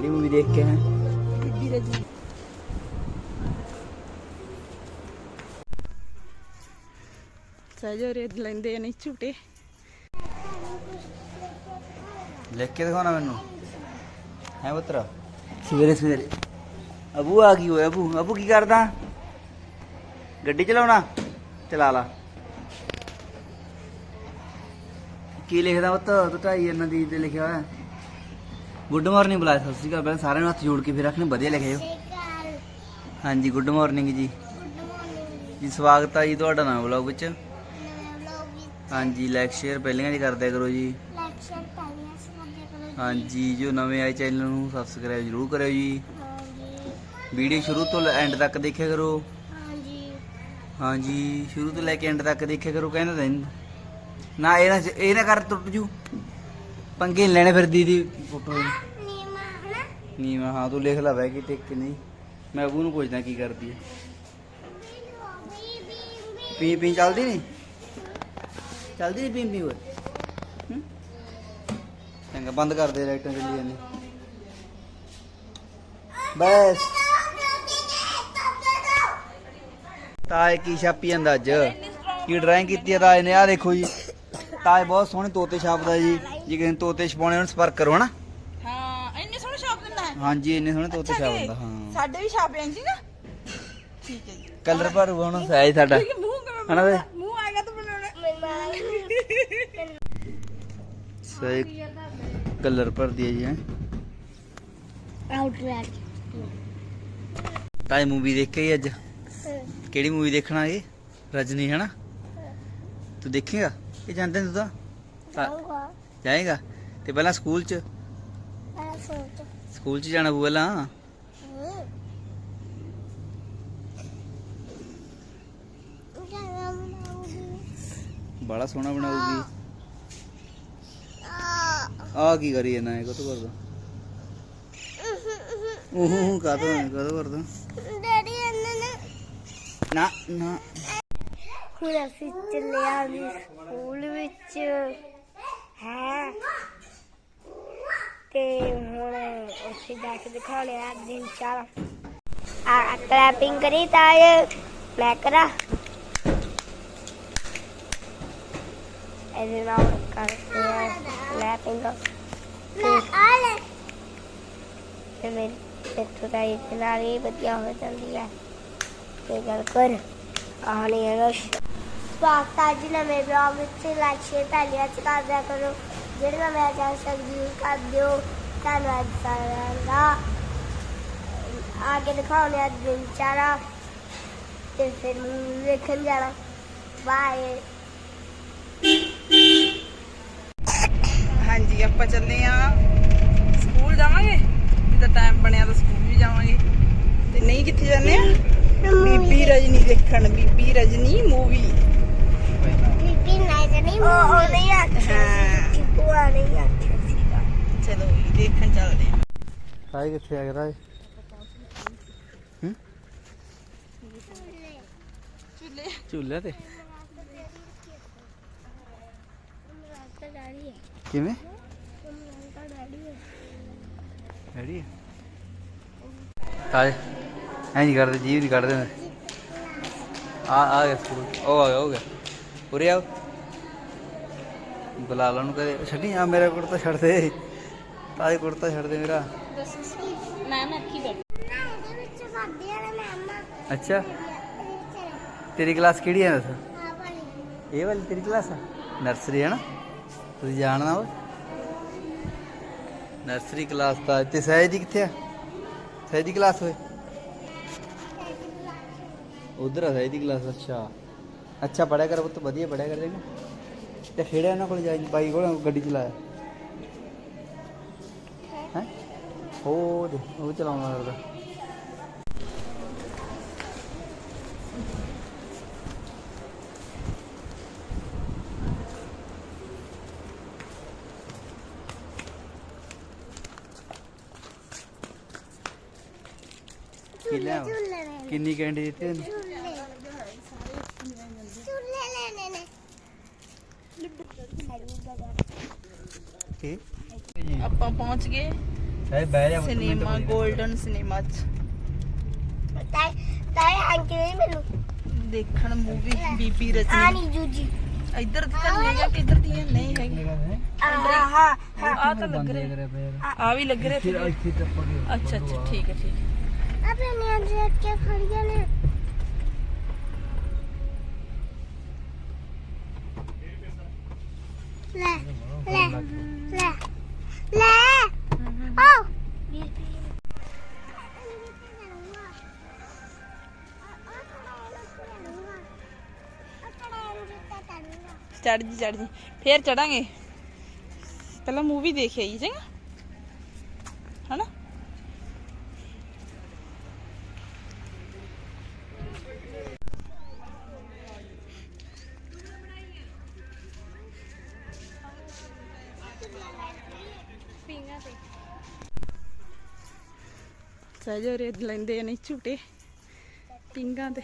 ਕਿਹੜੀ ਮੂਵੀ ਦੇਖ ਕੇ ਆਏ ਬੀਬੀ ਰਜੀ ਸਜੋ ਰੇ ਲੈਂਦੇ ਨੇ ਝੂਟੇ। ਲਿਖ ਕੇ ਦਿਖਾਉਣਾ ਮੈਨੂੰ। ਹੈ ਪੁੱਤਰ? ਸਵੇਰੇ ਸਵੇਰੇ। ਅਬੂ ਆ ਗਈ ਓਏ ਅਬੂ। ਅਬੂ ਕੀ ਕਰਦਾ? ਗੱਡੀ ਚਲਾਉਣਾ? ਚਲਾ ਲਾ। ਕੀ ਲਿਖਦਾ ਪੁੱਤ? ਤੂੰ ਢਾਈ ਇਹਨਾਂ ਦੀ ਤੇ ਲਿਖਿਆ ਹੋਇਆ। ਗੁੱਡ ਮਾਰਨਿੰਗ ਬੁਲਾਇਆ ਸਤਿ ਸ਼੍ਰੀ ਅਕਾਲ। ਪਹਿਲਾਂ ਸਾਰਿਆਂ ਨੂੰ ਹੱਥ ਜੋੜ ਕੇ ਫਿਰ ਰੱਖਣੇ ਵਧੀਆ ਲਿਖਿਓ ਹਾਂਜੀ ਗੁੱਡ ਮਾਰਨਿੰਗ ਜੀ। ਜੀ, ਸਵਾਗਤ ਆ ਜੀ ਤੁਹਾਡਾ ਨਵਾਂ ਵਲੌਗ ਵਿੱਚ। ਹਾਂਜੀ ਲਾਈਕ ਸ਼ੇਅਰ ਪਹਿਲੀਆਂ ਜੀ ਕਰਦਿਆ ਕਰੋ ਜੀ। ਹਾਂਜੀ, ਜੋ ਨਵੇਂ ਆਏ ਚੈਨਲ ਨੂੰ ਸਬਸਕ੍ਰਾਈਬ ਜ਼ਰੂਰ ਕਰਿਓ ਜੀ। ਵੀਡੀਓ ਸ਼ੁਰੂ ਤੋਂ ਐਂਡ ਤੱਕ ਦੇਖਿਆ ਕਰੋ। ਹਾਂਜੀ, ਸ਼ੁਰੂ ਤੋਂ ਲੈ ਕੇ ਐਂਡ ਤੱਕ ਦੇਖਿਆ ਕਰੋ ਕਹਿੰਦਾ ਤਾਂ ਨਾ, ਇਹ ਨਾ ਇਹ ਨਾ ਕਰ, ਟੁੱਟ ਜੂ। ਪੰਗੇ ਨੀ ਲੈਣੇ ਫਿਰ ਦੀਦੀ ਫੋਟੋ ਨਹੀਂ ਮੈਂ ਹਾਂ ਤੂੰ ਲਿਖ ਲੈ ਬੈ ਕਿ ਟਿਕ ਕੇ ਨਹੀਂ। ਮੈਂ ਅਬੂ ਨੂੰ ਪੁੱਛਦਾ ਕੀ ਕਰਦੀ ਹੈ ਪੀ ਪੀ ਚੱਲਦੀ ਨਹੀਂ ਚੱਲਦੀ ਨਹੀਂ ਪੀ ਪੀ ਓਏ। ਹੂੰ? ਚੰਗਾ ਬੰਦ ਕਰ ਦੇ ਲਾਈਟਾਂ ਚੱਲੀ ਜਾਂਦੀ। ਬਸ। ਤਾਏ ਕੀ ਛਾਪੀ ਜਾਂਦਾ ਅੱਜ? ਕੀ ਡਰਾਇੰਗ ਕੀਤੀ ਹੈ ਤਾਏ ਨੇ? ਆ ਦੇਖੋ ਜੀ। ਤਾਏ ਬਹੁਤ ਸੋਹਣੇ ਤੋਤੇ ਛਾਪਦਾ ਜੀ। ਜੇ ਕਿਸੇ ਨੇ ਤੋਤੇ ਛਪਾਉਣੇ ਉਹਨੂੰ ਸੰਪਰਕ ਕਰੋ ਹਨਾ? ਹਾਂ ਇੰਨੇ ਸੋਹਣੇ ਛਾਪ ਦਿੰਦਾ ਹੈ। ਹਾਂਜੀ ਇੰਨੇ ਸੋਹਣੇ ਤੋਤੇ ਅੱਛਾ ਜੀ, ਛਾਪਦਾ ਹਾਂ। ਸਾਡੇ ਵੀ ਛਾਪ ਜੀ ਨਾ? ਠੀਕ ਹੈ ਜੀ। ਕਲਰ ਭਰੂ ਹੁਣ ਸਾਈਜ਼ ਸਾਡਾ। ਹੈ, ਮੂੰਹ ਕਿਵੇਂ ਹਨਾ ਵੇ? ਮੂੰਹ ਆਏਗਾ ਤਾਂ ਬਣਾਉਣਾ। ਸਹੀ। ਕਲਰ ਭਰ ਦਿਆ ਜੀ ਹੈ। ਆਊਟਲੈਟ ਤਾਏ ਮੂਵੀ ਦੇਖ ਕੇ ਆਈ ਅੱਜ? ਕਿਹੜੀ ਮੂਵੀ ਦੇਖਣਾ ਇਹ? ਰਜਨੀ ਹੈ। ਨਾ ਤੂੰ ਦੇਖੇਗਾ? ਕਿ ਜਾਂਦੇ ਤੂੰ ਤਾਂ? ਤਾਂ ਆਊਗਾ ਜਾਏਗਾ? ਤੇ ਪਹਿਲਾਂ ਸਕੂਲ ਚ? ਮੈਂ ਸੋਚ ਸਕੂਲ ਚ ਜਾਣਾ ਬਣਾਉਗੀ ਬੜਾ ਸੋਹਣਾ ਬਣਾਉਗੀ ਆ ਕੀ ਕਰੀ ਇਹਨਾਂ ਇਹ ਕਦੋਂ ਕਰਦਾ? ਉਹ ਕਾਦੋਂ ਕਦੋਂ ਕਰਦਾ? ਡੈਡੀ ਇਹਨਾਂ ਨੇ ਨਾ ਨਾ। ਹੁਣ ਅਸੀਂ ਚੱਲੇ ਆਂ ਸਕੂਲ ਵਿੱਚ। ਹੈ? ਤੇ ਹੁਣ ਉੱਥੇ ਜਾ ਕੇ ਦਿਖਾਉਣੇ ਆ ਦਿਨ ਚਾਰ। ਆ ਕਲੈਪਿੰਗ ਕਰੀ ਤਾਂ ਮੈਂ ਕਰਾਂ? ਇਹਦੇ ਨਾਲ ਕਰਦੇ ਆ ਕਲੈਪਿੰਗ। ਤੇ ਮੇਰੇ ਇੱਥੋਂ ਦਾ ਇਹ ਨਾਲ ਹੀ ਵਧੀਆ ਹੋ ਜਾਂਦੀ ਹੈ ਤੇ ਗੱਲ ਕਰ ਆਹਣੀ ਹੈ ਸਵਾਗਤ ਜੀ ਨਵੇਂ ਬਲੌਗ ਵਿੱਚ ਲਾਈਕ ਸ਼ੇਅਰ ਪਹਿਲਿਆ ਚ ਕਰ ਦਿਆ ਕਰੋ। ਜਿਹੜੇ ਨਵੇਂ ਚੈਨਲ ਸਬਸਕ੍ਰਾਈਬ ਕਰ ਦਿਓ। ਧੰਨਵਾਦ ਸਾਰਿਆਂ ਦਾ। ਆਗੇ ਦਿਖਾਉਣੇ ਅੱਜ ਦਿਨ ਚਾਰਾ ਤੇ ਫਿਰ ਵੇਖਣ ਜਾਣਾ। ਬਾਏ ਹਾਂਜੀ ਆਪਾਂ ਚੱਲੇ ਆ ਸਕੂਲ ਜਾਵਾਂਗੇ? ਜਿੱਦਾਂ ਟਾਈਮ ਬਣਿਆ ਤਾਂ ਸਕੂਲ ਵੀ ਜਾਵਾਂਗੇ। ਤੇ ਨਹੀਂ ਕਿੱਥੇ ਜਾਂਦੇ? ਆ ਬੀਬੀ ਰਜਨੀ ਦੇਖਣ ਬੀਬੀ ਰਜਨੀ ਮੂਵੀ ਨਹੀਂ ਉਹ ਉਹ ਨਹੀਂ ਆਖਿਆ ਹਾਂ। ਉਹ ਨਹੀਂ ਆਖਿਆ ਸੀਗਾ ਚਲੋ ਜੀ, ਦੇਖਣ ਚੱਲਦੇ ਆ ਤਾਏ ਕਿੱਥੇ ਆ ਗਿਆ ਤਾਏ ਹੂੰ? ਚੁੱਲੇ ਝੂਲੇ ਤੇ? ਹੈ ਕਿਵੇਂ? ਡੈਡੀ ਹੈ ਰੈਡੀ ਤਾਏ ਐਂ ਨਹੀਂ ਕਰਦੇ ਜੀਵ ਨਹੀਂ ਕੱਢਦੇ। ਆ ਆ ਗਿਆ ਸਕੂਲ। ਉਹ ਆ ਗਿਆ ਹੋ ਗਿਆ। ਉਰੇ ਆਓ। ਬੁਲਾ ਲਾ ਉਹਨੂੰ ਕਦੇ ਛੱਡੀ ਆ ਮੇਰਾ ਕੁੜਤਾ ਛੱਡ ਦੇ। ਤਾਏ ਕੁੜਤਾ ਛੱਡ ਦੇ ਮੇਰਾ। ਮੈਮ ਅੱਖੀ ਬੈਠ। ਨਾ ਅੱਛਾ। ਤੇਰੀ ਕਲਾਸ ਕਿਹੜੀ ਹੈ ਦੱਸ? ਇਹ ਵਾਲੀ ਤੇਰੀ ਕਲਾਸ ਆ? ਨਰਸਰੀ ਹੈ ਨਾ? ਤੁਸੀਂ ਜਾਣਦਾ ਓਏ ਨਰਸਰੀ ਕਲਾਸ ਤਾਂ ਤੇ ਸਹਿਜ ਦੀ ਕਿੱਥੇ ਆ? ਸਹਿਜ ਦੀ ਕਲਾਸ ਹੋਏ ਉਧਰ ਆ ਸਹਿਜ ਦੀ ਕਲਾਸ ਅੱਛਾ। ਅੱਛਾ ਪੜਿਆ ਕਰ ਪੁੱਤ ਵਧੀਆ ਪੜਿਆ ਕਰ ਦੇਗਾ ਤੇ ਖੇੜਿਆ ਇਹਨਾਂ ਕੋਲ ਜਾਈ ਬਾਈ ਕੋਲ ਗੱਡੀ ਚਲਾਇਆ। ਹੈ? ਉਹ ਦੇ ਉਹ ਚਲਾਉਣਾ ਲੱਗਦਾ ਕਿੰਨੀ ਕੈਂਡੀ ਦਿੱਤੀ ਤੈਨੂੰ ਝੂਲੇ ਝੂਲੇ ਲੈਣੇ ਨੇ ਕੀ ਆਪਾਂ ਪਹੁੰਚ ਗਏ। ਇਹ ਬਹਿ ਜਾ ਸਿਨੇਮਾ 골ਡਨ ਸਿਨੇਮਾ ਚ। ਤਾਏ ਤਾਏ ਆਂਟੀ ਨੇ ਮੈਨੂੰ। ਦੇਖਣ ਮੂਵੀ ਬੀਬੀ ਰਜਨੀ ਆਣੀ ਜੂਜੀ। ਇੱਧਰ ਦੀ ਤਾਂ ਨਹੀਂ ਹੈਗਾ ਕਿ ਇੱਧਰ ਦੀ ਹੈ? ਨਹੀਂ ਹੈਗੀ। ਆਹ ਹਾਂ। ਆ ਤਾਂ ਲੱਗ ਰਿਹਾ। ਆ ਵੀ ਲੱਗ ਰਿਹਾ ਫਿਰ ਅੱਛਾ ਅੱਛਾ ਠੀਕ ਹੈ ਠੀਕ ਹੈ। ਆਪਣੇ ਨਿਆਂ ਦੇ ਕੇ ਖੜੀਆਂ ਨੇ। ਲੈ ਲੈ ਲੈ। ਲੈ ਚੜ ਜੀ ਚੜ ਜੀ। ਫੇਰ ਚੜਾਂਗੇ। ਪਹਿਲਾਂ ਮੂਵੀ ਦੇਖ ਆਈ, ਚੰਗਾ? ਹਨਾ? ਸਹਿਜੋ ਰੇ ਲੈਂਦੇ ਨੇ ਝੂਟੇ। ਪਿੰਗਾਂ ਤੇ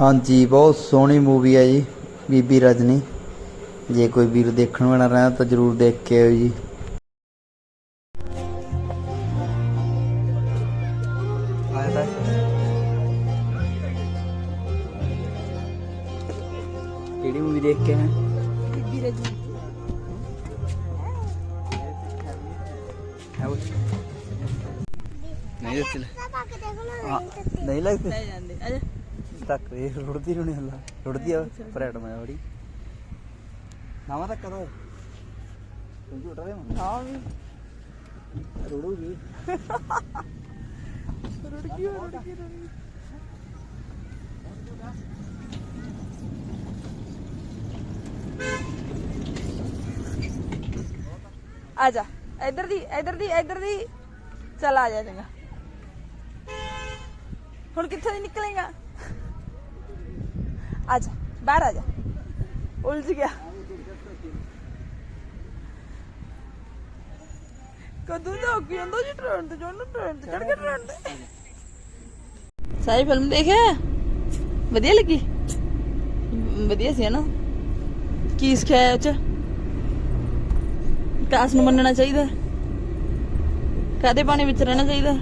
ਹਾਂਜੀ ਬਹੁਤ ਸੋਹਣੀ ਮੂਵੀ ਹੈ ਜੀ ਬੀਬੀ ਰਜਨੀ। ਜੇ ਕੋਈ ਵੀਰ ਦੇਖਣ ਵਾਲਾ ਰਹਿ ਤਾਂ ਜਰੂਰ ਦੇਖ ਕੇ ਆਇਓ ਜੀ। ਕਿਹੜੀ ਮੂਵੀ ਦੇਖ ਕੇ ਆਏ ਬੀਬੀ ਰਜਨੀ। ਹੈ ਉਹ ਨਹੀਂ ਦਿੱਤੀ ਨਹੀਂ ਲੱਗਦੀ? ਜਾਂਦੇ। ਅਜਾ ਤੱਕ ਇਹ ਰੁੜਦੀ ਨਹੀਂ ਹੱਲਾ। ਰੁੜਦੀ ਆ ਪਰੇਡ ਮੈਂ ਬੜੀ ਨਾਵਾ ਤੱਕ ਕਦੋਂ? ਕੰਪਿਊਟਰ ਦੇ ਮਨ ਹਾਂ ਵੀ। ਰੁੜੂਗੀ। ਰੁੜ ਗਈ ਰੁੜ ਗਈ ਰੁੜ ਗਈ ਆ ਜਾ। ਇੱਧਰ ਦੀ ਇੱਧਰ ਦੀ ਇੱਧਰ ਦੀ। ਚੱਲ ਆ ਜਾ ਚੰਗਾ। ਹੁਣ ਕਿੱਥੋਂ ਦੀ ਨਿਕਲੇਗਾ? ਬਾਹਰ ਆ ਜਾ ਉਲਝ ਗਿਆ ਕਦੋਂ ਦਾ ਹੋ ਗਿਆ ਹੁੰਦਾ ਜੀ ਟ੍ਰੇਨ ਤੇ ਚੜਨ ਟ੍ਰੇਨ ਤੇ ਚੜ ਕੇ ਟ੍ਰੇਨ ਤੇ ਸਾਰੀ ਫਿਲਮ ਦੇਖਿਆ ਵਧੀਆ ਲੱਗੀ ਵਧੀਆ ਸੀ ਨਾ ਕੀ ਸਿਖਾਇਆ ਉਹ ਚ ਕਾਸ ਨੂੰ ਮੰਨਣਾ ਚਾਹੀਦਾ ਕਾਦੇ ਪਾਣੀ ਵਿੱਚ ਰਹਿਣਾ ਚਾਹੀਦਾ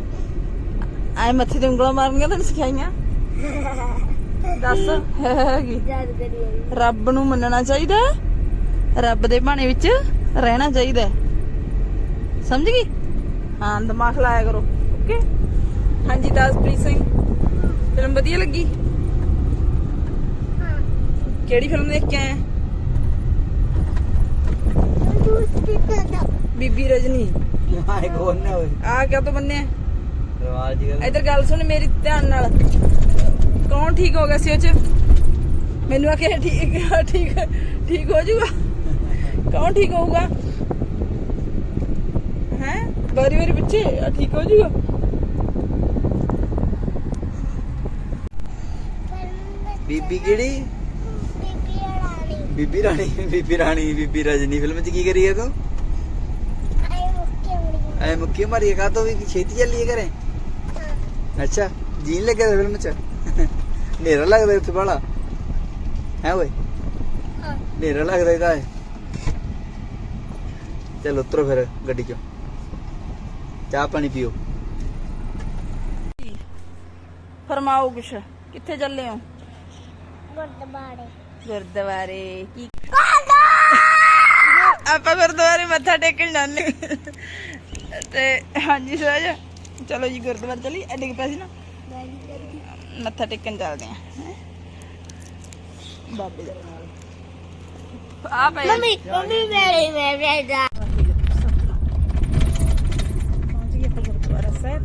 ਐ ਮੱਥੇ ਤੇ ਉਂਗਲਾਂ ਮਾਰਨੀਆਂ ਤੈਨੂੰ ਸਿਖਾਈਆਂ ਦੱਸ। ਹੈਗੀ ਰੱਬ ਨੂੰ ਮੰਨਣਾ ਚਾਹੀਦਾ। ਰੱਬ ਦੇ ਬਾਣੇ ਵਿੱਚ ਰਹਿਣਾ ਚਾਹੀਦਾ ਸਮਝ ਗਈ? ਹਾਂ ਦਿਮਾਗ ਲਾਇਆ ਕਰੋ। ਓਕੇ ਹਾਂਜੀ ਦਾਸਪ੍ਰੀਤ ਸਿੰਘ ਫਿਲਮ ਵਧੀਆ ਲੱਗੀ? ਕਿਹੜੀ ਫਿਲਮ ਦੇਖ ਕੇ ਆਏ ਬੀਬੀ ਰਜਨੀ। ਆਏ ਕੋਨ ਨਾ ਹੋਏ ਆ ਕਿਆ ਤੋਂ ਬੰਨੇ ਇਧਰ ਗੱਲ ਸੁਣ ਮੇਰੀ ਧਿਆਨ ਨਾਲ। ਕੌਣ ਠੀਕ ਹੋ ਗਿਆ ਸੀ ਉਹ ਚ? ਮੈਨੂੰ ਆ ਕੇ ਠੀਕ ਠੀਕ ਠੀਕ ਹੋ ਜਾਊਗਾ ਕੌਣ ਠੀਕ ਹੋਊਗਾ? ਹੈ? ਵਾਰੀ ਵਾਰੀ ਬੱਚੇ ਆ ਠੀਕ ਹੋ ਜਾਊਗਾ ਬੀਬੀ ਕਿਹੜੀ? ਬੀਬੀ ਰਾਣੀ। ਬੀਬੀ ਰਾਣੀ ਬੀਬੀ ਰਾਣੀ ਬੀਬੀ ਰਜਨੀ ਫਿਲਮ ਚ ਕੀ ਕਰੀ ਹੈ ਤੂੰ? ਐ ਮੁੱਕੀ ਮਾਰੀ ਕਾ ਤੋ ਵੀ ਛੇਤੀ ਚੱਲੀਏ ਘਰੇ? ਅੱਛਾ ਜੀਨ ਲੱਗਿਆ ਫਿਲਮ ਚ? ਨੇਰਾ ਲੱਗਦਾ ਉੱਥੇ ਬਾਲਾ ਹੈ ਓਏ? ਹਾਂ। ਨੇਰਾ ਲੱਗਦਾ ਇਹਦਾ ਚਲ ਉਤਰੋ ਫਿਰ ਗੱਡੀ ਚੋਂ। ਚਾਹ ਪਾਣੀ ਪੀਓ। ਫਰਮਾਓ ਕੁਛ। ਕਿੱਥੇ ਚੱਲੇ ਹੋ? ਗੁਰਦੁਆਰੇ। ਗੁਰਦੁਆਰੇ। ਕੀ ਆਪਾਂ ਗੁਰਦੁਆਰੇ ਮੱਥਾ ਟੇਕਣ ਜਾਂਦੇ। ਤੇ ਹਾਂਜੀ ਸਹਿਜ। ਚਲੋ ਜੀ ਗੁਰਦੁਆਰੇ ਚਲੀ ਐਡੇ ਕੇ ਪੈਸੇ ਨਾ। ਮੱਥਾ ਟੇਕਣ ਚੱਲਦੇ ਆ। ਬਾਬੇ ਦਾ ਆ ਪਏ। ਮੰਮੀ ਮੰਮੀ ਮੇਰੇ ਮੇਰੇ ਦਾ ਪਹੁੰਚ ਗਏ ਆਪਾਂ ਗੁਰਦੁਆਰਾ ਸਾਹਿਬ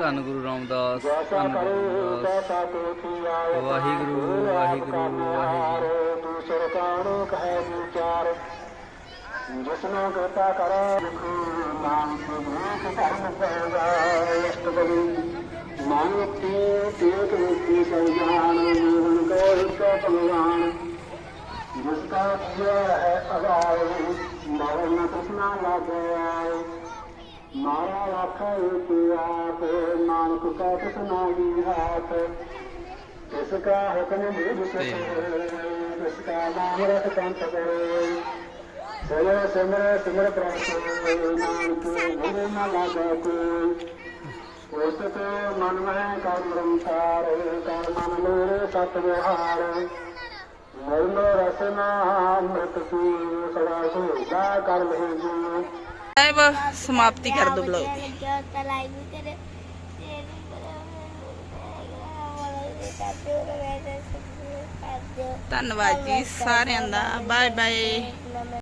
ਧੰਨ ਗੁਰੂ ਰਾਮਦਾਸ ਧੰਨ ਗੁਰੂ ਰਾਮਦਾਸ। ਵਾਹਿਗੁਰੂ ਵਾਹਿਗੁਰੂ ਵਾਹਿਗੁਰੂ। ਦੂਸਰ ਕਾਣੋ ਕਹੈ ਵਿਚਾਰ ਜਿਸਨੂੰ ਕਿਰਪਾ ਕਰੈ ਮਾਨਤੀ ਤੇਤ ਮੁਕਤੀ ਸਰਜਾਨ ਜੀਵਨ ਕੋ ਹਿਤ ਭਗਵਾਨ ਜਿਸ ਕਾ ਕੀਆ ਹੈ ਅਗਾਇ ਮਰਨ ਤਸਨਾ ਲਾਗੈ ਮਾਰਾ ਰੱਖੈ ਤੇ ਆਪ ਨਾਨਕ ਕਾ ਤਸਨਾ ਦੀ ਹਾਥ ਇਸ ਕਾ ਹੁਕਮ ਬੁਝ ਸਕੇ, ਇਸ ਕਾ ਨਾਮ ਰਤ ਕੰਤ ਕਰੇ। ਨਿਰੰਕਾਰ ਕਰ ਮਨ ਮੇਰੇ ਸਤ ਵਿਹਾਰ ਮਰਨ ਰਸਨਾ ਅੰਮ੍ਰਿਤ ਸੀ ਸਦਾ ਸੋਦਾ ਕਰ ਲਹਿ ਜੀ ਸਾਹਿਬ ਸਮਾਪਤੀ ਕਰ ਦੋ ਬਲੌਗ ਦੀ ਤਲਾਈ ਵੀ ਕਰੇ ਸ਼ੇਅਰ ਵੀ ਕਰੇ ਧੰਨਵਾਦ ਜੀ ਸਾਰਿਆਂ ਦਾ ਬਾਏ ਬਾਏ